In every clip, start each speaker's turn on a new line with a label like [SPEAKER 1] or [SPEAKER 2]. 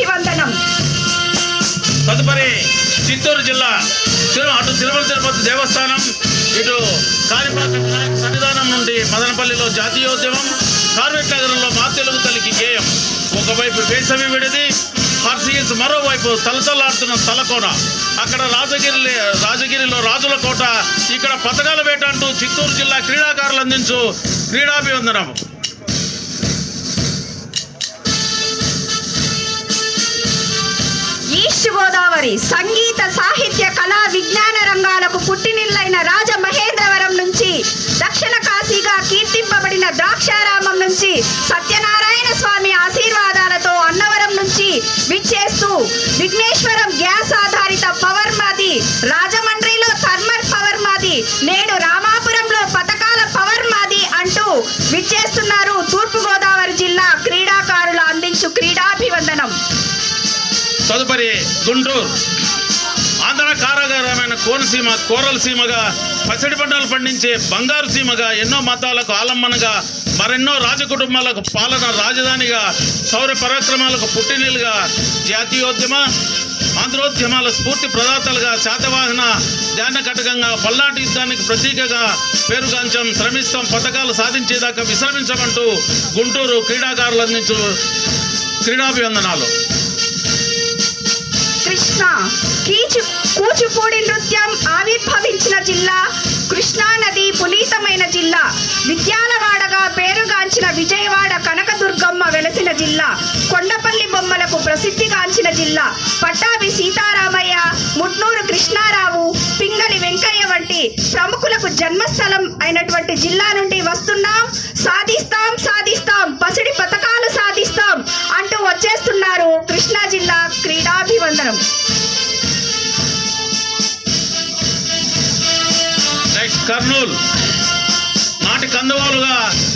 [SPEAKER 1] క్రీడాభివందనం
[SPEAKER 2] తదుపరి చిత్తూరు జిల్లా తిరు అటు తిరుమల తిరుపతి దేవస్థానం ఇటు కాణిపాక సన్నిధానం నుండి మదనపల్లిలో జాతీయోద్యమం కార్మిక నగరంలో మా తెలుగు తల్లికి గేయం. ఒకవైపు వేసవి విడిది హర్సియన్స్ మరోవైపు తలతలాడుతున్న తలకోన. అక్కడ రాజగిరి రాజగిరిలో రాజుల కోట ఇక్కడ పథకాల వేట అంటూ చిత్తూరు జిల్లా క్రీడాకారులు అందించు క్రీడాభివందనం.
[SPEAKER 1] ఈస్ట్ గోదావరి సంగీత సాహిత్య కళా విజ్ఞాన
[SPEAKER 2] తదుపరి గుంటూరు. ఆంధ్ర కారాగారమైన కోనసీమ కోరలసీమగా పచ్చడి పంటలు పండించే బంగారు సీమగా ఎన్నో మతాలకు ఆలంబనగా మరెన్నో రాజకుటుంబాలకు పాలన రాజధానిగా శౌర్య పరాక్రమాలకు పుట్టినీలుగా జాతీయోద్యమ ఆంధ్రోద్యమాల స్ఫూర్తి ప్రదాతలుగా శాతవాహన ధ్యాన పల్నాటి యుద్ధానికి ప్రతీకగా పేరుగాంచం శ్రమిస్తాం పథకాలు సాధించేదాకా విశ్రమించమంటూ గుంటూరు క్రీడాకారులు అందించు క్రీడాభివందనాలు.
[SPEAKER 1] కృష్ణ. కీచి కూచిపూడి నృత్యం ఆవిర్భవించిన జిల్లా కృష్ణా నది పునీతమైన జిల్లా విద్యాలవాడగా పేరుగాంచిన విజయవాడ కనకదుర్గమ్మ వెలసిన జిల్లా కొండపల్లి బొమ్మలకు ప్రసిద్ధిగాంచిన జిల్లా పట్టాభి సీతారామయ్య ముట్నూరు కృష్ణారావు పింగళి వెంకయ్య వంటి ప్రముఖులకు జన్మస్థలం అయినటువంటి జిల్లా నుండి వస్తున్నాం. సాధిస్తాం సాధిస్తాం. పసిడి పథకం అందరం.
[SPEAKER 2] నెక్స్ట్ కర్నూలు. నాటి కందవాలుగా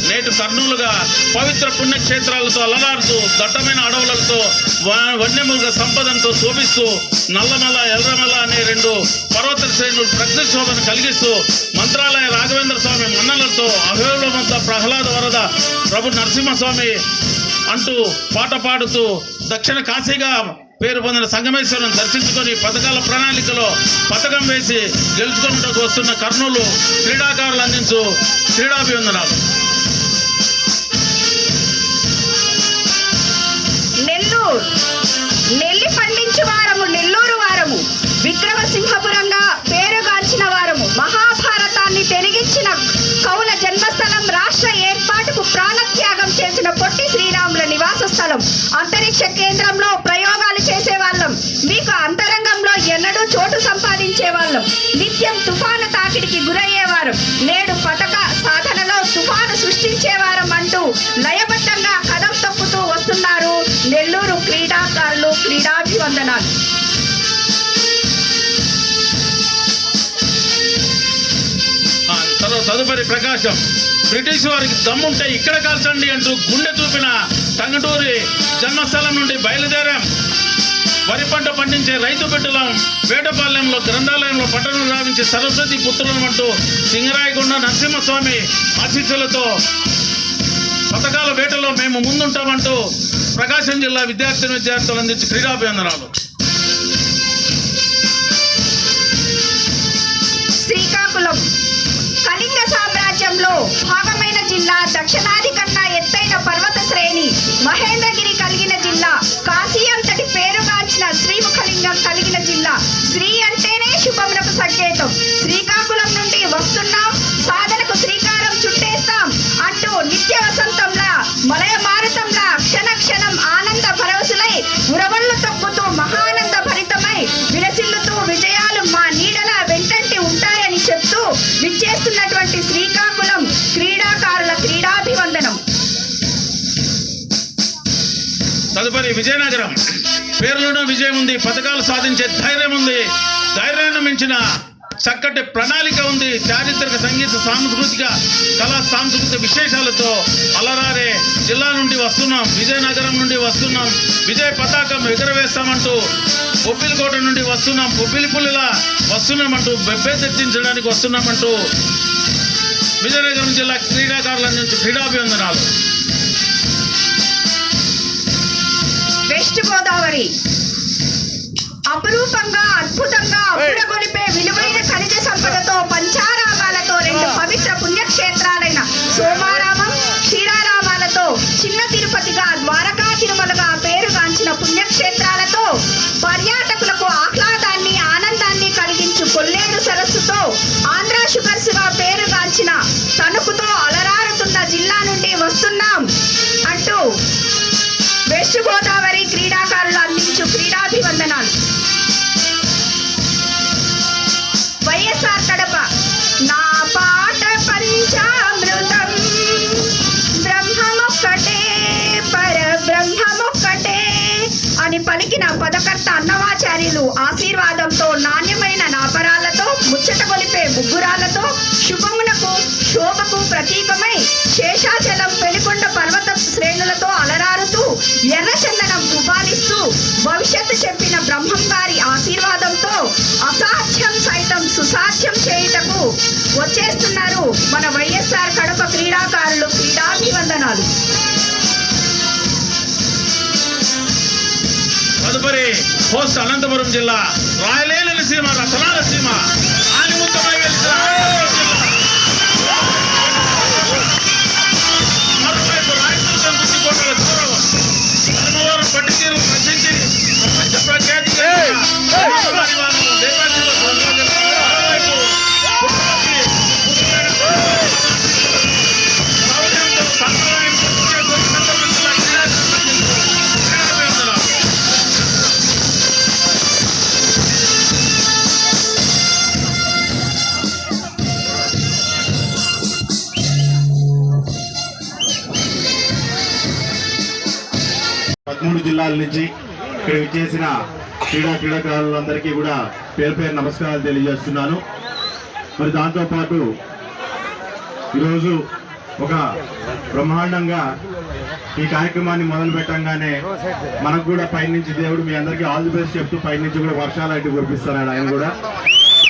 [SPEAKER 2] నేటి కర్నూలుగా పవిత్ర పుణ్యక్షేత్రాలతో అలరాడుతూ దట్టమైన అడవులతో వ- వన్యమృగ సంపదంతో శోభిస్తూ నల్లమల ఎర్రమల అనే రెండు పర్వత శ్రేణులు ప్రకృతి శోభను కలిగిస్తూ మంత్రాలయ రాఘవేంద్ర స్వామి మన్నలతో అభయవత ప్రహ్లాద వరద ప్రభు నరసింహస్వామి అంటూ పాట పాడుతూ దక్షిణ కాశీగా పేరు పొందిన సంగమేశ్వరం దర్శించుకొని పథకాల ప్రణాళికలో పథకం వేసి గెలుచుకుంటూ వస్తున్న కర్నూలు క్రీడాకారులు అందించు క్రీడాభివందనాలు.
[SPEAKER 1] నెల్లూరు. నెల్లి పండించు వారము నెల్లూరు వారము. విక్రమసింహపురంగా పేరుగాంచిన వారము. మహాభారతాన్ని తెరిగించిన కౌల జన్మస్థలం రాష్ట్ర ఏర్పాటుకు ప్రాణత్యాగం చేసిన పొట్టి శ్రీరాముల నివాస స్థలం అంతరిక్ష కేంద్రంలో కాలం నిత్యం తుఫాను తాకిడికి గురయ్యేవారు. నేడు పథక సాధనలో తుఫాను సృష్టించేవారం అంటూ లయబద్ధంగా కదం తొక్కుతూ వస్తున్నారు నెల్లూరు క్రీడాకారులు క్రీడాభివందనాలు.
[SPEAKER 2] తదుపరి ప్రకాశం. బ్రిటిష్ వారికి దమ్ముంటే ఇక్కడ కాల్చండి అంటూ గుండె చూపిన టంగటూరి జన్మస్థలం నుండి బయలుదేరాం. వరి పంట పండించే రైతు బిడ్డలం వేటపాలెంలో గ్రంథాలయంలో పట్టణం రావించే సరస్వతి పుత్రులను అంటూ సింగరాయకొండ నరసింహస్వామి ఆశీస్సులతో పథకాల వేటలో మేము ముందుంటామంటూ ప్రకాశం జిల్లా విద్యార్థిని విద్యార్థులు అందించి క్రీడాభివందనాలు.
[SPEAKER 1] శ్రీకాకుళం. కళింగ సామ్రాజ్యంలో భాగమైన జిల్లా దక్షిణాది
[SPEAKER 2] విజయనగరం. పేర్లోనూ విజయం ఉంది. పథకాలు సాధించే ధైర్యం ఉంది. ధైర్యాన్ని మించిన చక్కటి ప్రణాళిక ఉంది. చారిత్రక సంగీత సాంస్కృతిక కళా సాంస్కృతిక విశేషాలతో అలరారే జిల్లా నుండి వస్తున్నాం. విజయనగరం నుండి వస్తున్నాం. విజయ పతాకం ఎగరవేస్తామంటూ బొబ్బిలికోట నుండి వస్తున్నాం. బొబ్బిలి పుల్లిలా వస్తున్నామంటూ బెబ్బే తెచ్చించడానికి వస్తున్నామంటూ విజయనగరం జిల్లా క్రీడాకారుల నుంచి క్రీడాభివందనాలు.
[SPEAKER 1] ఈస్ట్ గోదావరి అపురూపంగా అద్భుతంగా అప్పుడగొలిపే విలువైన ఖనిజ సంపదతో పంచా అని పలికిన పదకర్త అన్నమాచార్యులు ఆశీర్వాదంతో నాణ్యమైన నాపరాలతో ముచ్చట కొలిపే ముగ్గురాలతో శుభమునకు శోభకు ప్రతీకమై శేషాచలం పెనుకొండ పర్వత శ్రేణులతో అలరారుతూ ఎర్రచందనం గుబాలిస్తూ భవిష్యత్తు చెప్పిన బ్రహ్మం గారి ఆశీర్వాదంతో అసాధ్యం సైతం సుసాధ్యం చేయుటకు వచ్చేస్తున్నారు మన వైఎస్
[SPEAKER 2] తదుపరి అనంతపురం జిల్లా రాయలేని సీమ రతనాల సీమ
[SPEAKER 3] పదమూడు జిల్లాల నుంచి ఇక్కడ విచ్చేసిన క్రీడా క్రీడాకారులందరికీ కూడా పేరు పేరు నమస్కారాలు తెలియజేస్తున్నాను. మరి దాంతోపాటు ఈరోజు ఒక బ్రహ్మాండంగా ఈ కార్యక్రమాన్ని మొదలు పెట్టంగానే మనకు కూడా పైనుంచి దేవుడు మీ అందరికీ ఆల్ ది బెస్ట్ చెప్తూ పైనుంచి కూడా వర్షాలు అయితే కురిపిస్తున్నాడు ఆయన కూడా.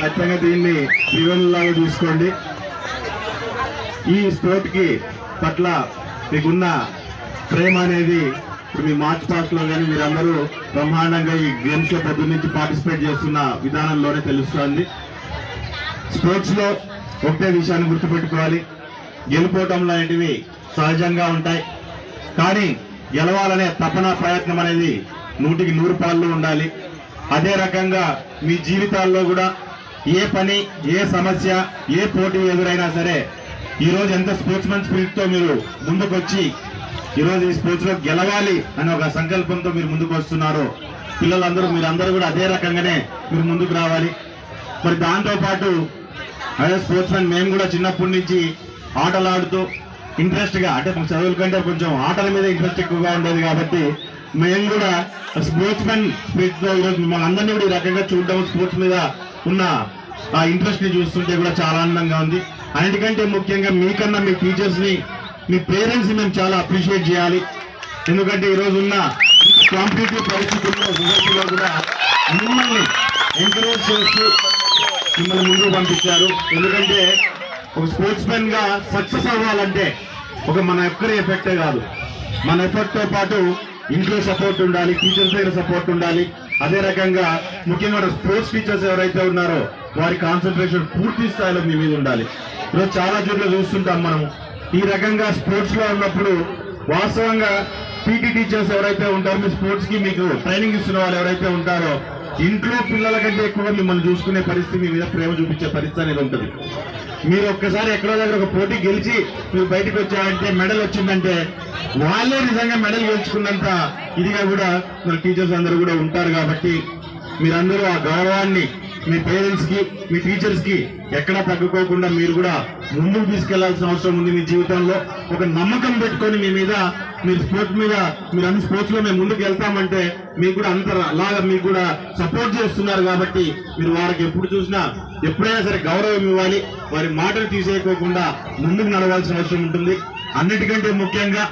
[SPEAKER 3] ఖచ్చితంగా దీన్ని త్రివేణులాగా చూసుకోండి. ఈ స్పోర్ట్కి పట్ల మీకున్న ప్రేమ అనేది ఇప్పుడు మీ మార్చ్ పాస్ట్లో కానీ మీరందరూ బ్రహ్మాండంగా ఈ గేమ్స్లో పొద్దు నుంచి పార్టిసిపేట్ చేస్తున్న విధానంలోనే తెలుస్తోంది. స్పోర్ట్స్లో ఒకటే విషయాన్ని గుర్తుపెట్టుకోవాలి. గెలుపోవటం లాంటివి సహజంగా ఉంటాయి. కానీ గెలవాలనే తపన ప్రయత్నం అనేది నూటికి నూరు పాళ్ళు ఉండాలి. అదే రకంగా మీ జీవితాల్లో కూడా ఏ పని ఏ సమస్య ఏ పోటీ ఎదురైనా సరే ఈరోజు ఎంత స్పోర్ట్స్ మన్ స్పిరిట్తో మీరు ముందుకొచ్చి ఈరోజు ఈ స్పోర్ట్స్లో గెలవాలి అనే ఒక సంకల్పంతో మీరు ముందుకు వస్తున్నారు. పిల్లలందరూ మీరందరూ కూడా అదే రకంగానే మీరు ముందుకు రావాలి. మరి దాంతోపాటు అదే స్పోర్ట్స్ మెన్ మేము కూడా చిన్నప్పటి నుంచి ఆటలు ఆడుతూ ఇంట్రెస్ట్గా అంటే చదువుల కంటే కొంచెం ఆటల మీద ఇంట్రెస్ట్ ఎక్కువగా ఉండేది కాబట్టి మేము కూడా స్పోర్ట్స్ మెన్ స్పిరిట్ ఈరోజు మిమ్మల్ని అందరినీ కూడా ఈ రకంగా చూడడం స్పోర్ట్స్ మీద ఉన్న ఆ ఇంట్రెస్ట్ని చూస్తుంటే కూడా చాలా ఆనందంగా ఉంది. అన్నిటికంటే ముఖ్యంగా మీకన్నా మీ టీచర్స్ని మీ పేరెంట్స్ని మేము చాలా అప్రిషియేట్ చేయాలి. ఎందుకంటే ఈ రోజు ఉన్న కాంపిటేటివ్ పరిస్థితుల్లో సొసైటీలో కూడా మిమ్మల్ని ఎంకరేజ్ చేస్తూ మిమ్మల్ని ముందుకు పంపించారు. ఎందుకంటే ఒక స్పోర్ట్స్ మెన్గా సక్సెస్ అవ్వాలంటే ఒక మన ఒక్కరి ఎఫెక్టే కాదు. మన ఎఫెక్ట్తో పాటు ఇంట్లో సపోర్ట్ ఉండాలి టీచర్స్ దగ్గర సపోర్ట్ ఉండాలి. అదే రకంగా ముఖ్యంగా స్పోర్ట్స్ టీచర్స్ ఎవరైతే ఉన్నారో వారి కాన్సన్ట్రేషన్ పూర్తి స్థాయిలో మీ మీద ఉండాలి. ఈరోజు చాలా చోట్ల చూస్తుంటాం మనము. ఈ రకంగా స్పోర్ట్స్లో ఉన్నప్పుడు వాస్తవంగా పీటీ టీచర్స్ ఎవరైతే ఉంటారో మీ స్పోర్ట్స్కి మీకు ట్రైనింగ్ ఇస్తున్న వాళ్ళు ఎవరైతే ఉంటారో ఇంట్లో పిల్లల కంటే ఎక్కువ మిమ్మల్ని చూసుకునే పరిస్థితి మీ మీద ప్రేమ చూపించే పరిస్థితి అనేది ఉంటుంది. మీరు ఒక్కసారి ఎక్కడో దగ్గర ఒక పోటీ గెలిచి మీరు బయటకు వచ్చారంటే మెడల్ వచ్చిందంటే వాళ్ళే నిజంగా మెడల్ గెలుచుకున్నంత ఇదిగా కూడా మన టీచర్స్ అందరూ కూడా ఉంటారు కాబట్టి మీరందరూ ఆ గౌరవాన్ని మీ పేరెంట్స్కి మీ టీచర్స్కి ఎక్కడా తగ్గుకోకుండా మీరు కూడా ముందుకు తీసుకెళ్ళాల్సిన అవసరం ఉంది మీ జీవితంలో. ఒక నమ్మకం పెట్టుకొని మీ మీద మీరు స్పోర్ట్స్ మీద మీరు అన్ని స్పోర్ట్స్లో మేము ముందుకు వెళ్తామంటే మీకు కూడా అంత అలాగా మీకు కూడా సపోర్ట్ చేస్తున్నారు కాబట్టి మీరు వారికి ఎప్పుడు చూసినా ఎప్పుడైనా సరే గౌరవం ఇవ్వాలి. వారి మాటలు తీసేయకోకుండా ముందుకు నడవాల్సిన అవసరం ఉంటుంది. అన్నిటికంటే ముఖ్యంగా